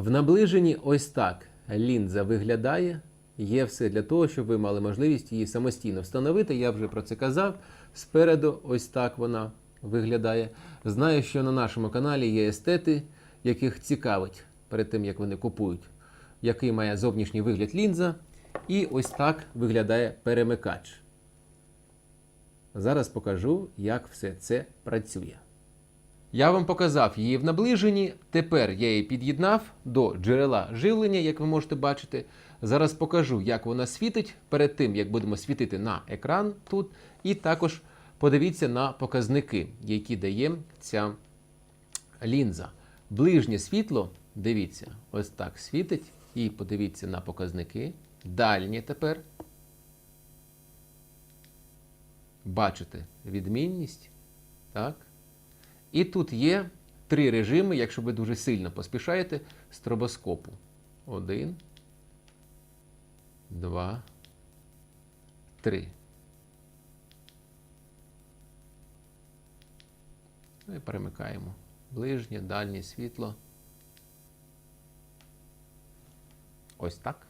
В наближенні ось так лінза виглядає. Є все для того, щоб ви мали можливість її самостійно встановити. Я вже про це казав. Спереду ось так вона виглядає. Знаю, що на нашому каналі є естети, яких цікавить перед тим, як вони купують, який має зовнішній вигляд лінза. І ось так виглядає перемикач. Зараз покажу, як все це працює. Я вам показав її в наближенні. Тепер я її під'єднав до джерела живлення, як ви можете бачити. Зараз покажу, як вона світить перед тим, як будемо світити на екран тут. І також подивіться на показники, які дає ця лінза. Ближнє світло, дивіться, ось так світить. І подивіться на показники. Дальнє тепер. Бачите відмінність. Так. І тут є три режими, якщо ви дуже сильно поспішаєте, стробоскопу. Один, два, три. Ну і перемикаємо. Ближнє, дальнє світло. Ось так.